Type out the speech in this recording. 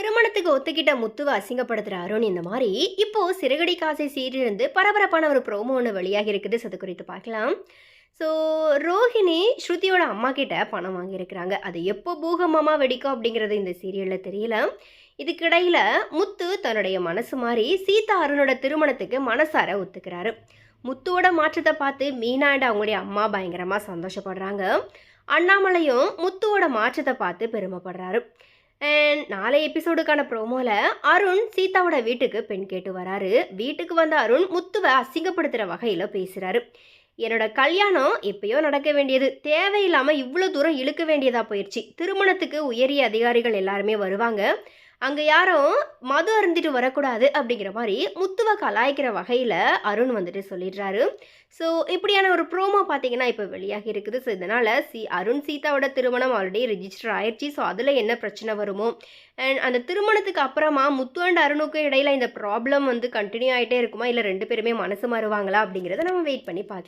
திருமணத்துக்கு ஒத்துக்கிட்ட முத்துவை அசிங்கப்படுத்துற அருண் இந்த மாதிரி இப்போ சிறகடி காசை சீரிலிருந்து பரபரப்பான ஒரு ப்ரோமோ ஒன்று வெளியாகி இருக்குது. அது குறித்து பார்க்கலாம். ஸோ ரோஹிணி ஸ்ருதியோட அம்மா கிட்ட பணம் வாங்கியிருக்கிறாங்க. அது எப்போ பூகமமா வெடிக்கும் அப்படிங்கிறது இந்த சீரியலில் தெரியல. இதுக்கிடையில் முத்து தன்னுடைய மனசு மாதிரி சீதா அருணோட திருமணத்துக்கு மனசார ஒத்துக்கிறாரு. முத்துவோட மாற்றத்தை பார்த்து மீனா அவங்களுடைய அம்மா பயங்கரமாக சந்தோஷப்படுறாங்க. அண்ணாமலையும் முத்துவோட மாற்றத்தை பார்த்து பெருமைப்படுறாரு. அண்ட் நாளை எபிசோடுக்கான ப்ரோமோவில் அருண் சீதாவோட வீட்டுக்கு பெண் கேட்டு வராரு. வீட்டுக்கு வந்த அருண் முத்துவை அசிங்கப்படுத்துகிற வகையில் பேசுகிறாரு என்னோட கல்யாணம் எப்பயோ நடக்க வேண்டியது. தேவையில்லாமல் இவ்வளோ தூரம் இழுக்க வேண்டியதாக போயிடுச்சு திருமணத்துக்கு உயரிய அதிகாரிகள் எல்லாருமே வருவாங்க. அங்கே யாரும் மது அருந்திட்டு வரக்கூடாது அப்படிங்கிற மாதிரி முத்துவை கலாய்க்கிற வகையில் அருண் வந்துட்டு சொல்லிடுறாரு. ஸோ இப்படியான ஒரு ப்ரோமோ பார்த்தீங்கன்னா இப்போ வெளியாகி இருக்குது. ஸோ இதனால் சி அருண் சீதாவோட திருமணம் ஆல்ரெடி ரிஜிஸ்டர் ஆயிடுச்சு ஸோ அதில் என்ன பிரச்சனை வருமோ? அண்ட் அந்த திருமணத்துக்கு அப்புறமா முத்து அண்ட் அருணுக்கும் இடையில இந்த ப்ராப்ளம் வந்து கண்டினியூ ஆகிட்டே இருக்குமா? இல்லை ரெண்டு பேருமே மனசு மாறுவாங்களா அப்படிங்கிறத நம்ம வெயிட் பண்ணி பார்க்கலாம்